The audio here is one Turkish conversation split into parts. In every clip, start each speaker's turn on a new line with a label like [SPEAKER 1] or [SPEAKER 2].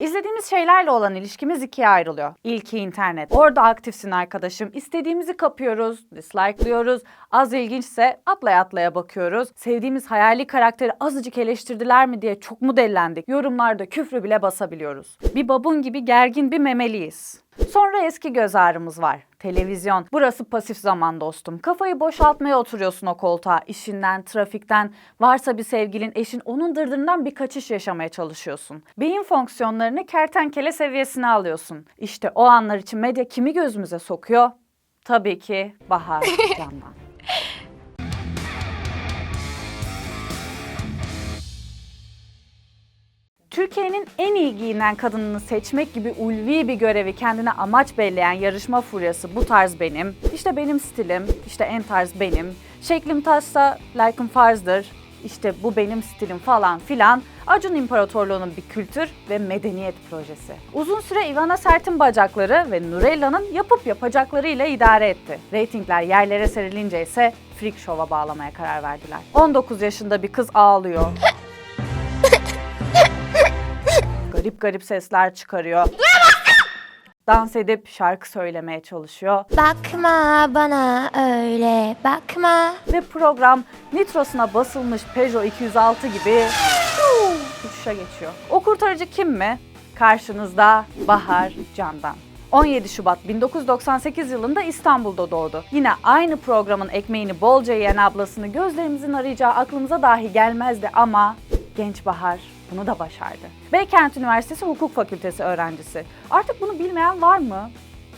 [SPEAKER 1] İzlediğimiz şeylerle olan ilişkimiz ikiye ayrılıyor. İlki internet. Orada aktifsin arkadaşım. İstediğimizi kapıyoruz, dislike'lıyoruz. Az ilginçse atlaya atlaya bakıyoruz. Sevdiğimiz hayali karakteri azıcık eleştirdiler mi diye çok mu dellendik? Yorumlarda küfrü bile basabiliyoruz. Bir babun gibi gergin bir memeliyiz. Sonra eski göz ağrımız var. Televizyon. Burası pasif zaman dostum. Kafayı boşaltmaya oturuyorsun o koltuğa. İşinden, trafikten, varsa bir sevgilin, eşin onun dırdırından bir kaçış yaşamaya çalışıyorsun. Beyin fonksiyonlarını kertenkele seviyesine alıyorsun. İşte o anlar için medya kimi gözümüze sokuyor? Tabii ki Bahar Candan. Türkiye'nin en iyi giyinen kadınını seçmek gibi ulvi bir görevi kendine amaç belleyen yarışma furyası bu tarz benim. İşte benim stilim, işte en tarz benim. Şeklim taşsa like'ım farzdır. İşte bu benim stilim falan filan. Acun İmparatorluğu'nun bir kültür ve medeniyet projesi. Uzun süre Ivana Sert'in bacakları ve Nurella'nın yapıp yapacaklarıyla idare etti. Ratingler yerlere serilince ise freak show'a bağlamaya karar verdiler. 19 yaşında bir kız ağlıyor. garip garip sesler çıkarıyor. Dans edip şarkı söylemeye çalışıyor
[SPEAKER 2] Bakma bana öyle bakma.
[SPEAKER 1] ve program nitrosuna basılmış Peugeot 206 gibi uçuşa geçiyor. O kurtarıcı kim mi? Karşınızda Bahar Candan. 17 Şubat 1998 yılında İstanbul'da doğdu. Yine aynı programın ekmeğini bolca yiyen ablasını gözlerimizin arayacağı aklımıza dahi gelmezdi ama genç Bahar bunu da başardı. Beykent Üniversitesi Hukuk Fakültesi öğrencisi. Artık bunu bilmeyen var mı?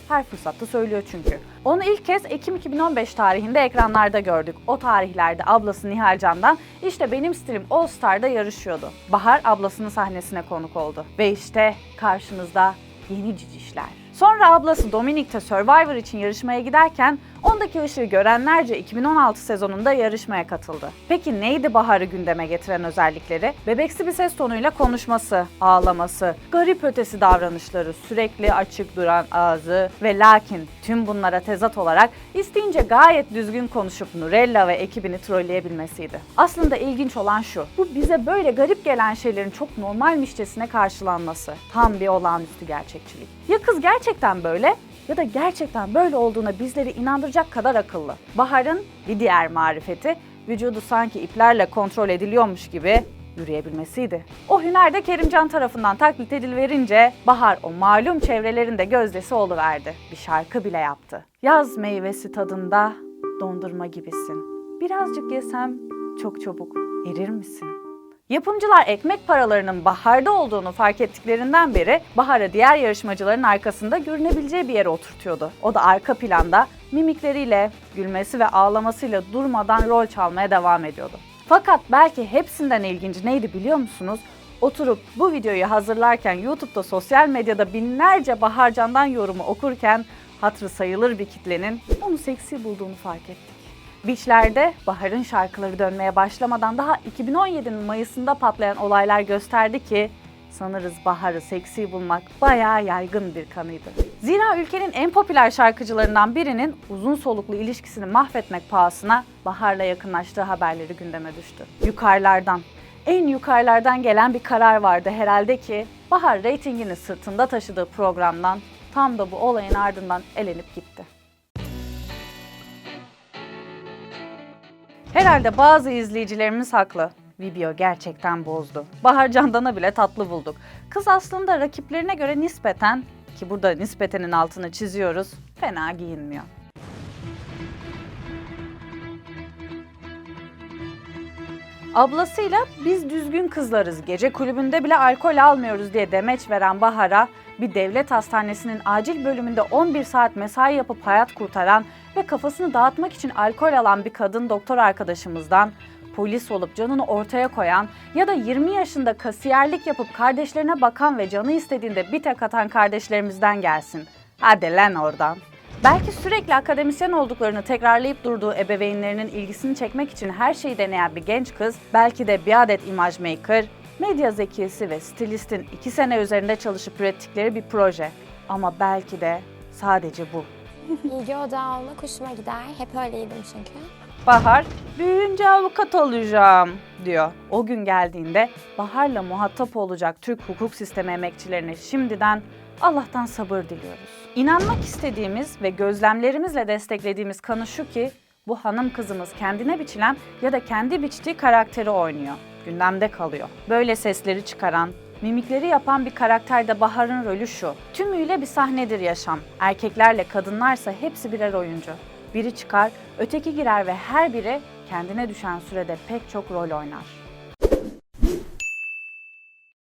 [SPEAKER 1] Her fırsatta söylüyor çünkü. Onu ilk kez Ekim 2015 tarihinde ekranlarda gördük. O tarihlerde ablası Nihal Can'dan işte benim stilim All Star'da yarışıyordu. Bahar ablasının sahnesine konuk oldu. Ve işte karşınızda yeni cicişler. Sonra ablası Dominik'te Survivor için yarışmaya giderken ondaki ışığı görenlerce 2016 sezonunda yarışmaya katıldı. Peki neydi Bahar'ı gündeme getiren özellikleri? Bebeksi bir ses tonuyla konuşması, ağlaması, garip ötesi davranışları, sürekli açık duran ağzı ve lakin tüm bunlara tezat olarak isteyince gayet düzgün konuşup Nurella ve ekibini trolleyebilmesiydi. Aslında ilginç olan şu, bu bize böyle garip gelen şeylerin çok normalmişçesine karşılanması. Tam bir olağanüstü gerçekçilik. Ya kız gerçekten böyle ya da gerçekten böyle olduğuna bizleri inandıracak kadar akıllı. Bahar'ın bir diğer marifeti vücudu sanki iplerle kontrol ediliyormuş gibi yürüyebilmesiydi. O hüner de Kerimcan tarafından taklit ediliverince Bahar o malum çevrelerinde gözdesi oluverdi. Bir şarkı bile yaptı. Yaz meyvesi tadında dondurma gibisin. Birazcık yesem çok çabuk erir misin? Yapımcılar ekmek paralarının Bahar'da olduğunu fark ettiklerinden beri Bahar'ı diğer yarışmacıların arkasında görünebileceği bir yere oturtuyordu. O da arka planda mimikleriyle, gülmesi ve ağlamasıyla durmadan rol çalmaya devam ediyordu. Fakat belki hepsinden ilginci neydi biliyor musunuz? Oturup bu videoyu hazırlarken YouTube'da sosyal medyada binlerce Baharcan'dan yorumu okurken hatırı sayılır bir kitlenin onu seksi bulduğunu fark ettik. Beachlerde Bahar'ın şarkıları dönmeye başlamadan daha 2017'nin Mayıs'ında patlayan olaylar gösterdi ki sanırız Bahar'ı seksi bulmak bayağı yaygın bir kanıydı. Zira ülkenin en popüler şarkıcılarından birinin uzun soluklu ilişkisini mahvetmek pahasına Bahar'la yakınlaştığı haberleri gündeme düştü. Yukarılardan, en yukarılardan gelen bir karar vardı herhalde ki Bahar reytingini sırtında taşıdığı programdan tam da bu olayın ardından elenip gitti. Herhalde bazı izleyicilerimiz haklı. Video gerçekten bozdu. Bahar Candan'a bile tatlı bulduk. Kız aslında rakiplerine göre nispeten, ki burada nispetenin altını çiziyoruz, fena giyinmiyor. Ablasıyla biz düzgün kızlarız, gece kulübünde bile alkol almıyoruz diye demeç veren Bahar'a bir devlet hastanesinin acil bölümünde 11 saat mesai yapıp hayat kurtaran ve kafasını dağıtmak için alkol alan bir kadın doktor arkadaşımızdan polis olup canını ortaya koyan ya da 20 yaşında kasiyerlik yapıp kardeşlerine bakan ve canı istediğinde bir tek atan kardeşlerimizden gelsin. Hadi lan oradan. Belki sürekli akademisyen olduklarını tekrarlayıp durduğu ebeveynlerinin ilgisini çekmek için her şeyi deneyen bir genç kız, belki de bir adet imaj maker, medya zekisi ve stilistin iki sene üzerinde çalışıp ürettikleri bir proje. Ama belki de sadece bu.
[SPEAKER 2] İlgi odağı olmak hoşuma gider. Hep öyleydim çünkü.
[SPEAKER 1] Bahar, büyüyünce avukat olacağım diyor. O gün geldiğinde Bahar'la muhatap olacak Türk hukuk sistemi emekçilerine şimdiden Allah'tan sabır diliyoruz. İnanmak istediğimiz ve gözlemlerimizle desteklediğimiz kanı şu ki bu hanım kızımız kendine biçilen ya da kendi biçtiği karakteri oynuyor. Gündemde kalıyor. Böyle sesleri çıkaran, mimikleri yapan bir karakterde Bahar'ın rolü şu. Tümüyle bir sahnedir yaşam. Erkeklerle kadınlarsa hepsi birer oyuncu. Biri çıkar, öteki girer ve her biri kendine düşen sürede pek çok rol oynar.